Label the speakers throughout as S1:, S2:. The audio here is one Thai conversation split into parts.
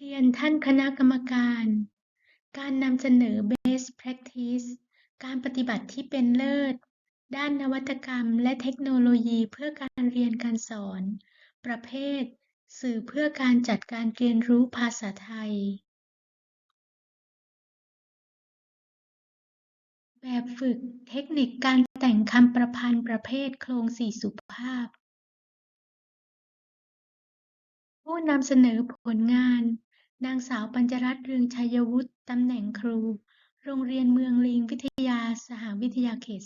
S1: เรียนท่านคณะกรรมการ การนำเสนอ Best Practice การปฏิบัติที่เป็นเลิศ ด้านนวัตกรรมและเทคโนโลยีเพื่อการเรียนการสอน ประเภท สื่อเพื่อการจัดการเรียนรู้ภาษาไทย แบบฝึกเทคนิคการแต่งคำประพันธ์ประเภทโครงสี่สุภาพผู้นำเสนอผลงาน นางสาวปัญจรัตน์เรืองชัยวุฒิ ตำแหน่งครู โรงเรียนเมืองลิงวิทยา สหวิทยาเขต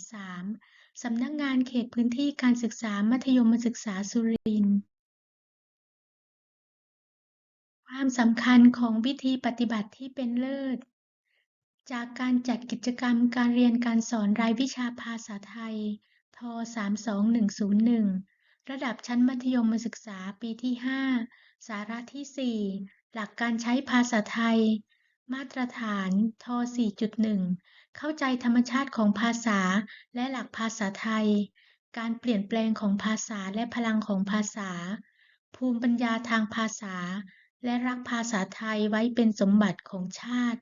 S1: 3สำนักงานเขตพื้นที่การศึกษามัธยมศึกษาสุรินทร์ ความสำคัญของวิธีปฏิบัติที่เป็นเลิศ จากการจัดกิจกรรมการเรียนการสอนรายวิชาภาษาไทย ท 32101 ระดับชั้นมัธยมศึกษาปีที่ 5 สาระที่ 4 หลักการใช้ภาษาไทย มาตรฐานท 4.1 เข้าใจธรรมชาติของภาษาและหลักภาษาไทย การเปลี่ยนแปลงของภาษาและพลังของภาษา ภูมิปัญญาทางภาษา และรักภาษาไทยไว้เป็นสมบัติของชาติ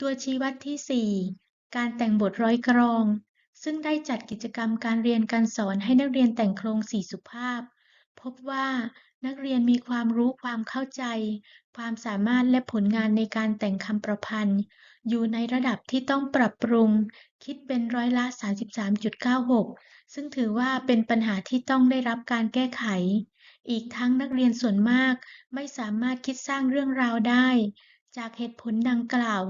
S1: ตัวชี้วัดที่ 4 การแต่งบทร้อยกรอง ซึ่งได้จัดกิจกรรมการเรียนการสอนให้นักเรียนแต่งโครงสี่สุภาพ พบว่า นักเรียนมีความรู้ความเข้าใจ ความสามารถและผลงานในการแต่งคำประพันธ์ อยู่ในระดับที่ต้องปรับปรุง คิดเป็นร้อยละ 33.96 ซึ่งถือว่าเป็นปัญหาที่ต้องได้รับการแก้ไข อีกทั้งนักเรียนส่วนมากไม่สามารถคิดสร้างเรื่องราวได้ จากเหตุผลดังกล่าว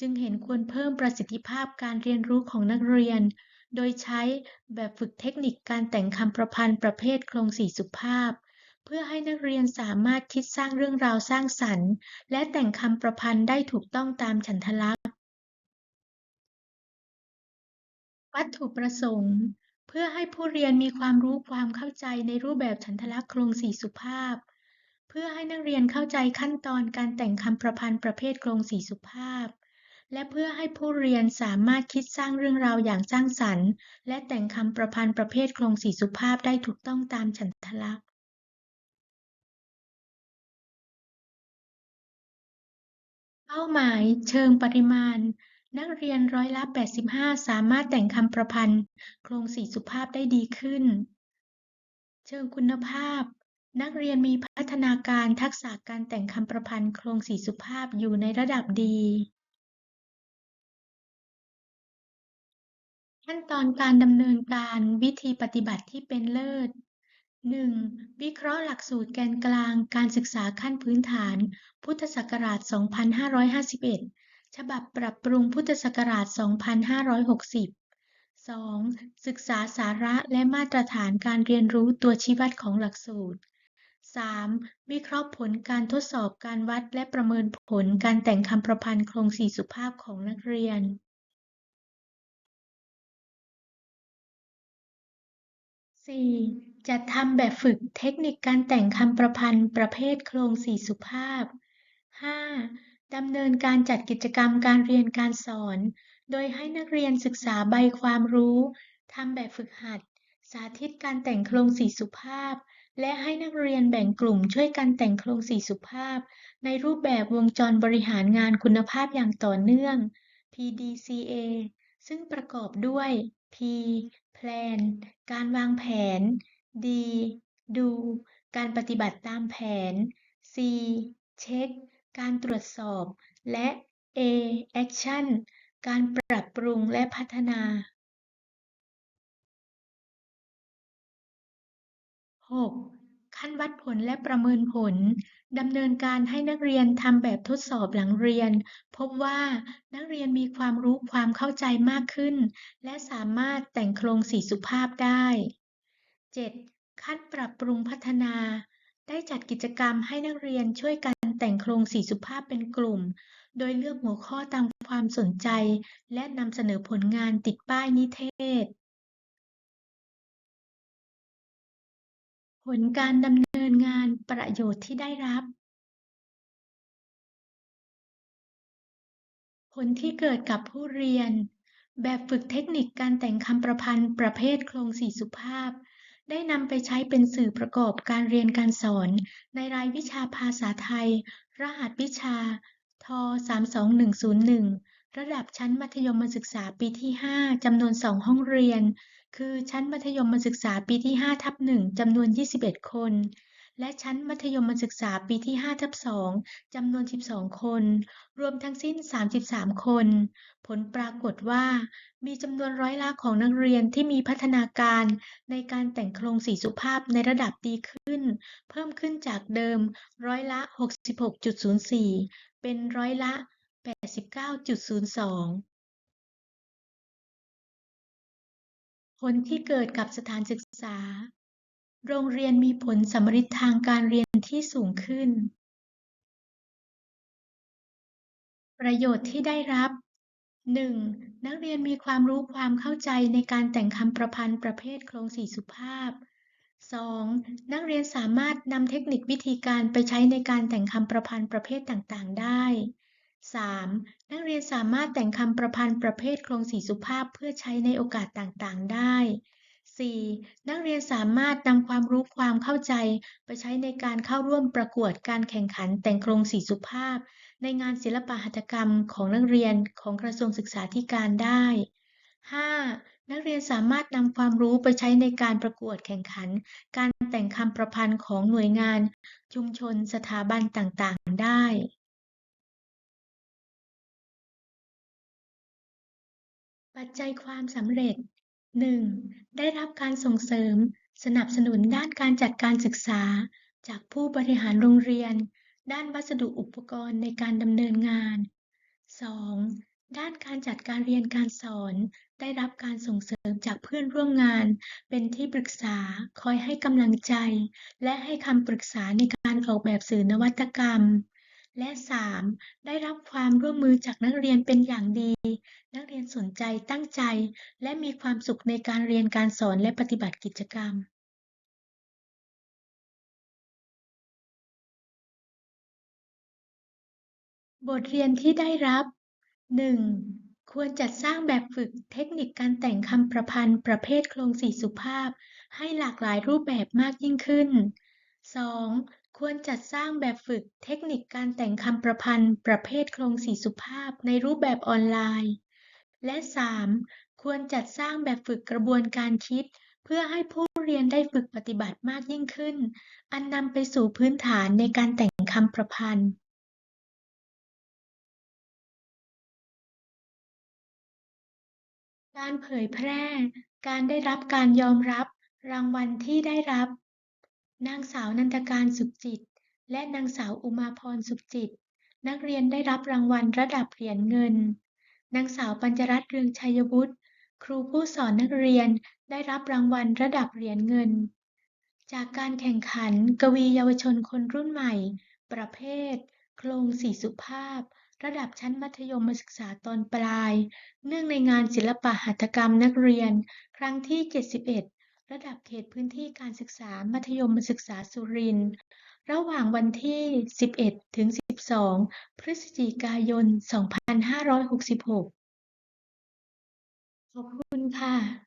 S1: จึงเห็นควรเพิ่มประสิทธิภาพการเรียนรู้ของนักเรียน โดยใช้แบบฝึกเทคนิคการแต่งคำประพันธ์ประเภทโครงสี่สุภาพ เพื่อให้นักเรียนสามารถคิดสร้างเรื่องราวสร้างสรรค์ และแต่งคำประพันธ์ได้ถูกต้องตามฉันทลักษณ์ วัตถุประสงค์ เพื่อให้ผู้เรียนมีความรู้ความเข้าใจในรูปแบบฉันทลักษณ์โครงสี่สุภาพ เพื่อให้นักเรียนเข้าใจขั้นตอนการแต่งคำประพันธ์ประเภทโครงสี่สุภาพ และเพื่อให้ผู้เรียนสามารถคิดสร้างเรื่องราวอย่างสร้างสรรค์ และแต่งคำประพันธ์ประเภทโครงสี่สุภาพได้ถูกต้องตามฉันทลักษณ์ ป้าหมายเชิงปริมาณ นักเรียนร้อยละ 85 สามารถแต่งคำประพันธ์ โครงสี่สุภาพได้ดีขึ้น เชิงคุณภาพ นักเรียนมีพัฒนาการทักษะการแต่งคำประพันธ์ โครงสี่สุภาพอยู่ในระดับดีขั้นตอนการดำเนินการวิธีปฏิบัติที่เป็นเลิศ 1. วิเคราะห์หลักสูตรแกนกลางการศึกษาขั้นพื้นฐาน พุทธศักราช 2551 ฉบับปรับปรุงพุทธศักราช 2560 2. ศึกษาสาระและมาตรฐานการเรียนรู้ตัวชี้วัดของหลักสูตร 3. วิเคราะห์ผลการทดสอบการวัดและประเมินผลการแต่งคำประพันธ์โครงสี่สุภาพของนักเรียน 4. จัดทำแบบฝึกเทคนิคการแต่งคำประพันธ์ประเภทโครงสี่สุภาพ 5. ดำเนินการจัดกิจกรรมการเรียนการสอน โดยให้นักเรียนศึกษาใบความรู้ทำแบบฝึกหัด สาธิตการแต่งโครงสี่สุภาพ และให้นักเรียนแบ่งกลุ่มช่วยกันแต่งโครงสี่สุภาพ ในรูปแบบวงจรบริหารงานคุณภาพอย่างต่อเนื่อง PDCA ซึ่งประกอบด้วย P Plan การวางแผน D Do การปฏิบัติตามแผน C Check การตรวจสอบ และ A Action การปรับปรุงและพัฒนา 6. ขั้นวัดผลและประเมินผล ดำเนินการให้นักเรียนทำแบบทดสอบหลังเรียน พบว่านักเรียนมีความรู้ความเข้าใจมากขึ้น และสามารถแต่งโครงสีสุภาพได้ 7. ขั้นปรับปรุงพัฒนา ได้จัดกิจกรรมให้นักเรียนช่วยกันแต่งโครงสีสุภาพเป็นกลุ่ม โดยเลือกหัวข้อตามความสนใจ และนำเสนอผลงานติดป้ายนิเทศ ผลการดำเนินงานประโยชน์ที่ได้รับ ผลที่เกิดกับผู้เรียน แบบฝึกเทคนิคการแต่งคำประพันธ์ประเภทโครงสีสุภาพ ได้นำไปใช้เป็นสื่อประกอบการเรียนการสอน ในรายวิชาภาษาไทย รหัสวิชา ท 32101 ระดับชั้นมัธยมศึกษาปีที่ 5 จำนวน 2 ห้องเรียน คือชั้นมัธยมศึกษาปีที่ 5 ทับ 1 จำนวน 21 คน และชั้นมัธยมศึกษาปีที่5ทับ2จำนวน 12 คน รวมทั้งสิ้น 33 คน ผลปรากฏว่า มีจำนวนร้อยละของนักเรียนที่มีพัฒนาการในการแต่งโครงสีสุภาพในระดับดีขึ้น เพิ่มขึ้นจากเดิมร้อยละ 66.04 เป็นร้อยละ 89.02ผลที่เกิดกับสถานศึกษา โรงเรียนมีผลสัมฤทธิ์ทางการเรียนที่สูงขึ้น ประโยชน์ที่ได้รับ 1. นักเรียนมีความรู้ความเข้าใจในการแต่งคำประพันธ์ประเภทโครงสี่สุภาพ 2. นักเรียนสามารถนำเทคนิควิธีการไปใช้ในการแต่งคำประพันธ์ประเภทต่างๆ ได้ 3. นักเรียนสามารถแต่งคำประพันธ์ประเภทโครงสี่สุภาพเพื่อใช้ในโอกาสต่างๆ ได้ 4. นักเรียนสามารถนำความรู้ความเข้าใจ ไปใช้ในการเข้าร่วมประกวดการแข่งขันแต่งโครงสี่สุภาพ ในงานศิลปหัตถกรรมของนักเรียนของกระทรวงศึกษาธิการได้ 5. นักเรียนสามารถนำความรู้ไปใช้ในการประกวดแข่งขัน การแต่งคำประพันธ์ของหน่วยงาน ชุมชนสถาบันต่างๆ ได้ปัจจัยความสำเร็จ 1. ได้รับการส่งเสริม สนับสนุนด้านการจัดการศึกษา จากผู้บริหารโรงเรียน ด้านวัสดุอุปกรณ์ในการดำเนินงาน 2. ด้านการจัดการเรียนการสอน ได้รับการส่งเสริมจากเพื่อนร่วมงาน เป็นที่ปรึกษา คอยให้กำลังใจ และให้คำปรึกษาในการออกแบบสื่อนวัตกรรม และ 3. ได้รับความร่วมมือจากนักเรียนเป็นอย่างดี นักเรียนสนใจตั้งใจ และมีความสุขในการเรียนการสอนและปฏิบัติกิจกรรม บทเรียนที่ได้รับ 1. ควรจัดสร้างแบบฝึกเทคนิคการแต่งคำประพันธ์ประเภทโครงสี่สุภาพ ให้หลากหลายรูปแบบมากยิ่งขึ้น 2. ควรจัดสร้างแบบฝึกเทคนิคการแต่งคำประพันธ์ ประเภทโครงสี่สุภาพในรูปแบบออนไลน์ และ 3. ควรจัดสร้างแบบฝึกกระบวนการคิด เพื่อให้ผู้เรียนได้ฝึกปฏิบัติมากยิ่งขึ้น อันนำไปสู่พื้นฐานในการแต่งคำประพันธ์การเผยแพร่ การได้รับการยอมรับ รางวัลที่ได้รับ นางสาวนันทการ สุขจิต และนางสาวอุมาพร สุขจิต นักเรียนได้รับรางวัลระดับเหรียญเงิน นางสาวปัญจรัตน์เรืองชัยวุฒิ ครูผู้สอนนักเรียนได้รับรางวัลระดับเหรียญเงิน จากการแข่งขันกวีเยาวชนคนรุ่นใหม่ ประเภท โครงสี่สุภาพ ระดับชั้นมัธยมศึกษาตอนปลาย เนื่องในงานศิลปหัตถกรรมนักเรียน ครั้งที่ 71 ระดับเขตพื้นที่การศึกษามัธยมศึกษาสุรินทร์ระหว่างวันที่ 11 ถึง 12 พฤศจิกายน 2566 ขอบคุณค่ะ